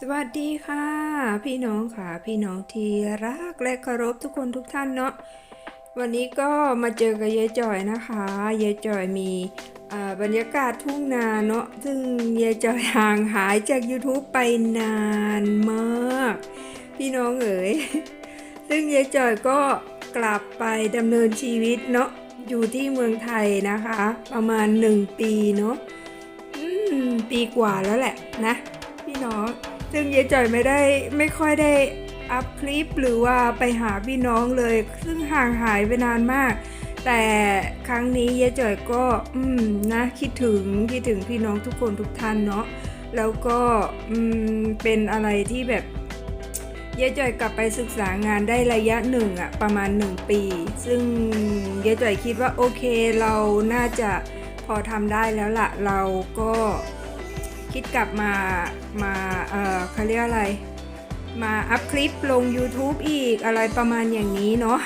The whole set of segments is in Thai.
สวัสดีค่ะ พี่น้องค่ะ พี่น้องที่รักและเคารพทุกคนทุกท่านเนาะวันนี้ก็มาเจอกับยายจ่อยนะคะยายจ่อยมีบรรยากาศทุ่งนาเนาะซึ่งยายจ่อยห่างหายจาก YouTube ไปนานมาก พี่น้องเอ๋ยซึ่งยายจ่อยก็กลับไปดำเนินชีวิตเนาะอยู่ที่เมืองไทยนะคะ ประมาณ 1 ปีเนาะปีกว่าแล้วแหละนะ พี่น้อง ซึ่งยายจ่อยไม่ได้ไม่ค่อยได้อัพคลิปหรือว่าไปหาพี่น้องเลย ซึ่งห่างหายไปนานมาก แต่ครั้งนี้ยายจ่อยก็อืมนะคิดถึงคิดถึงพี่น้องทุกคนทุกท่านเนาะแล้วก็อืมเป็นอะไรที่แบบยายจ่อยกลับไปศึกษางานได้ระยะหนึ่งอะประมาณ 1 ปี ซึ่งยายจ่อยคิดว่าโอเคเราน่าจะพอทำได้แล้วละเราก็ คิดกลับมามาเออเขาเรียกอะไร มาอัพคลิปลง YouTube อีกอะไรประมาณอย่างนี้เนาะ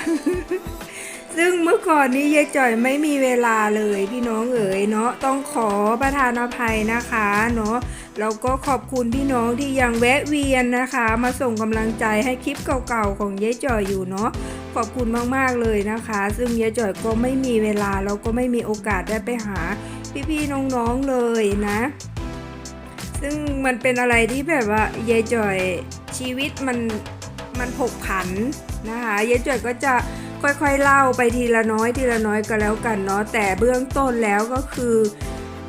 ซึ่งเมื่อก่อนนี้ยายจ่อยไม่มีเวลาเลยพี่น้องเอ๋ยเนาะต้องขอประทานอภัยนะคะเนาะแล้วก็ขอบคุณพี่น้องที่ยังแวะเวียนนะคะ มาส่งกำลังใจให้คลิปเก่าๆของยายจ่อยอยู่เนาะขอบคุณมากๆเลยนะคะ ซึ่งยายจ่อยก็ไม่มีเวลาแล้วก็ไม่มีโอกาสได้ไปหาพี่ๆน้องๆเลยนะ ซึ่งมันเป็นอะไรที่แบบว่ายายจ่อยชีวิตมันมันผกผันนะคะยายจ่อยก็จะค่อยๆเล่าไปทีละน้อยทีละน้อยก็แล้วกันเนาะแต่เบื้องต้นแล้วก็คือ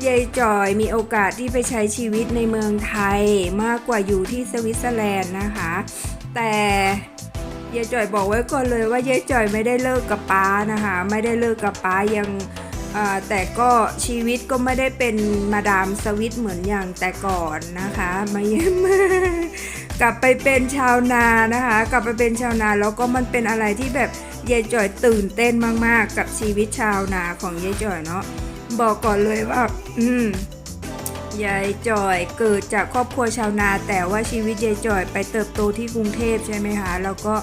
ยายจอยมีโอกาสที่ไปใช้ชีวิตในเมืองไทยมากกว่าอยู่ที่สวิตเซอร์แลนด์นะคะ แต่ยายจอยบอกไว้ก่อนเลยว่ายายจอยไม่ได้เลิกกับป้านะคะ ไม่ได้เลิกกับป้ายังอ่า แต่ก็ชีวิตก็ไม่ได้เป็นมาดามสวิตเหมือนอย่างแต่ก่อนนะคะมาเยี่ยมกลับไปเป็นชาวนานะคะ กลับไปเป็นชาวนาแล้วก็มันเป็นอะไรที่แบบยายจ่อยตื่นเต้นมากๆ กับชีวิตชาวนาของยายจ่อยเนาะบอกก่อนเลยว่า อืมยายจ่อยเกิดจากครอบครัวชาวนา แต่ว่าชีวิตยายจ่อยไปเติบโตที่กรุงเทพใช่ไหมคะแล้วก็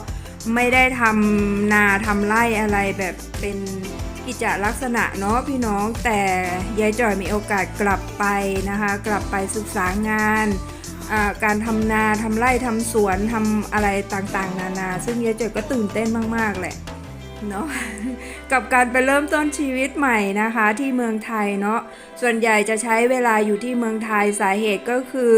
ไม่ได้ทำนาทำไร่อะไรแบบเป็น กิจลักษณะเนาะพี่น้องแต่ยายจ่อยมีโอกาสกลับไปนะคะ กลับไปศึกษางานการทำนาทำไร่ทำสวนทำอะไรต่างๆ นานา ซึ่งยายจ่อยก็ตื่นเต้นมากๆแหละเนาะกับการไปเริ่มต้นชีวิตใหม่นะคะที่เมืองไทยเนาะส่วนใหญ่จะใช้เวลาอยู่ที่เมืองไทยสาเหตุก็คือ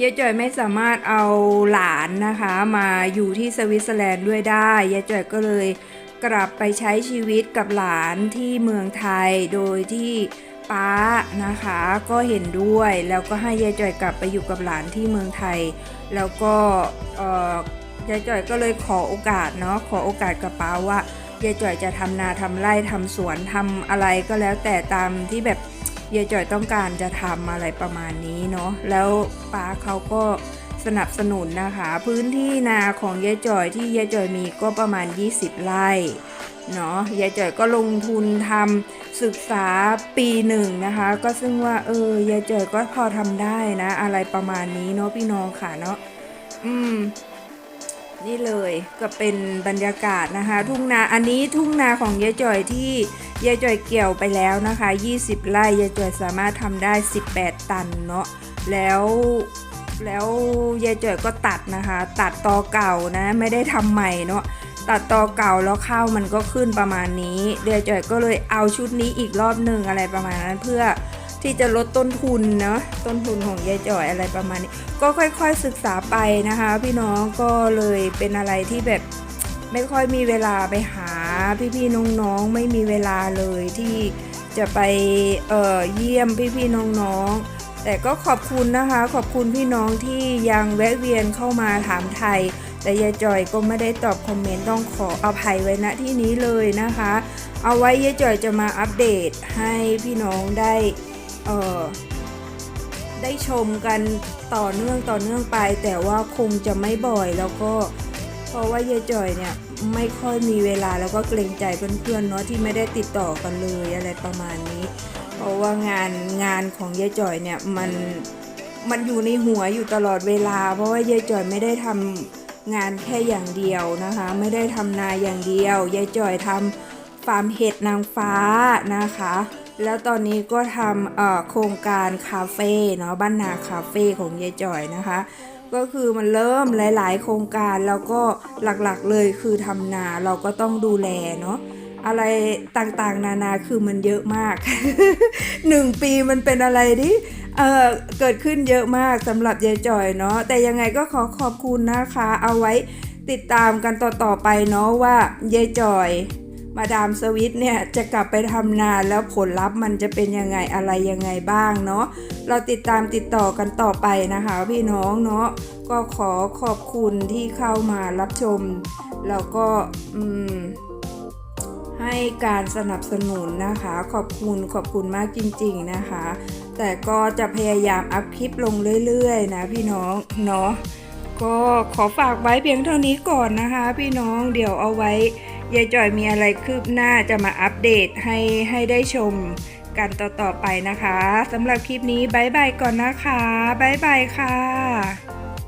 ยายจ่อยไม่สามารถเอาหลานนะคะมาอยู่ที่สวิตเซอร์แลนด์ด้วยได้ยายจ่อยก็เลย กลับไปใช้ชีวิตกับหลานที่เมืองไทยโดยที่ป้านะคะก็เห็นด้วยแล้วก็ให้ยายจ่อยกลับไปอยู่กับหลานที่เมืองไทย แล้วก็ยายจ่อยก็เลยขอโอกาสเนาะขอโอกาสกับป้าว่ายายจ่อยจะทำนาทำไร่ทำสวนทำอะไรก็แล้วแต่ตามที่แบบยายจ่อยต้องการจะทำอะไรประมาณนี้เนาะแล้วป้าเขาก็ สนับสนุนนะคะ พื้นที่นาของยายจอยที่ยายจอยมีก็ประมาณ 20 ไร่เนาะยายจ่อยก็ลงทุนทำศึกษาปีหนึ่งนะคะ ก็ซึ่งว่าเออยายจ่อยก็พอทำได้นะ อะไรประมาณนี้เนาะพี่น้องค่ะเนาะอืม นี่เลยก็เป็นบรรยากาศนะคะ ทุ่งนาอันนี้ทุ่งนาของยายจ่อยที่ยายจ่อยเกี่ยวไปแล้วนะคะ 20 ไร่ยายจ่อยสามารถทำได้ 18 ตันเนาะแล้ว แล้วยายจ่อยก็ตัดนะคะ ตัดตอเก่านะ ไม่ได้ทำใหม่เนาะตัดตอเก่าแล้วข้าวมันก็ขึ้นประมาณนี้เดือยจ่อยก็เลยเอาชุดนี้อีกรอบหนึ่งอะไรประมาณนั้นเพื่อที่จะลดต้นทุนเนาะต้นทุนของยายจ่อยอะไรประมาณนี้ ก็ค่อยๆศึกษาไปนะคะ พี่น้องก็เลยเป็นอะไรที่แบบไม่ค่อยมีเวลาไปหาพี่ๆน้องๆไม่มีเวลาเลยที่จะไปเออเยี่ยมพี่ๆน้องๆ แต่ก็ขอบคุณนะคะ ขอบคุณพี่น้องที่ยังแวะเวียนเข้ามาถามไทย แต่ยายจอยก็ไม่ได้ตอบคอมเมนต์ต้องขออภัยไว้ณที่นี้เลยนะคะ เอาไว้ยายจอยจะมาอัปเดตให้พี่น้องได้เอ่อได้ชมกันต่อเนื่องต่อเนื่องไป แต่ว่าคงจะไม่บ่อยแล้วก็ เพราะว่ายายจอยเนี่ยไม่ค่อยมีเวลาแล้วก็เกรงใจเพื่อนๆเนาะที่ไม่ได้ติดต่อกันเลยอะไรประมาณนี้ ราะว่างานงานของยายจอยเนี่ยมันมันอยู่ในหัวอยู่ตลอดเวลา เพราะว่ายายจอยไม่ได้ทำงานแค่อย่างเดียวนะคะ ไม่ได้ทำนาอย่างเดียวยายจอยทำฟาร์มเห็ดนางฟ้านะคะ แล้วตอนนี้ก็ทำโครงการคาเฟ่เนาะบ้านนาคาเฟ่ของยายจ่อยนะคะ ก็คือมันเริ่มหลาย ๆ โครงการแล้วก็หลักๆเลยคือทำนาเราก็ต้องดูแลเนาะ อะไรต่างๆ นานาคือมันเยอะมากหนึ่งปีมันเป็นอะไรที่เออเกิดขึ้นเยอะมากสำหรับยายจอยเนาะแต่ยังไงก็ขอขอบคุณนะคะ เอาไว้ติดตามกันต่อๆไปเนาะว่ายายจอยมาดามสวิตเนี่ยจะกลับไปทำนานแล้วผลลัพธ์มันจะเป็นยังไงอะไรยังไงบ้างเนาะเราติดตามติดต่อกันต่อไปนะคะ พี่น้องเนาะก็ขอขอบคุณที่เข้ามารับชม แล้วก็อืม ให้การสนับสนุนนะคะ ขอบคุณขอบคุณมากจริงๆนะคะ แต่ก็จะพยายามอัพคลิปลงเรื่อยๆนะพี่น้องเนาะก็ขอฝากไว้เพียงเท่านี้ก่อนนะคะ พี่น้องเดี๋ยวเอาไว้ยายจ่อยมีอะไรคืบหน้าจะมาอัปเดตให้ให้ได้ชมกันต่อๆไปนะคะสำหรับคลิปนี้บายบายก่อนนะคะบายบายค่ะ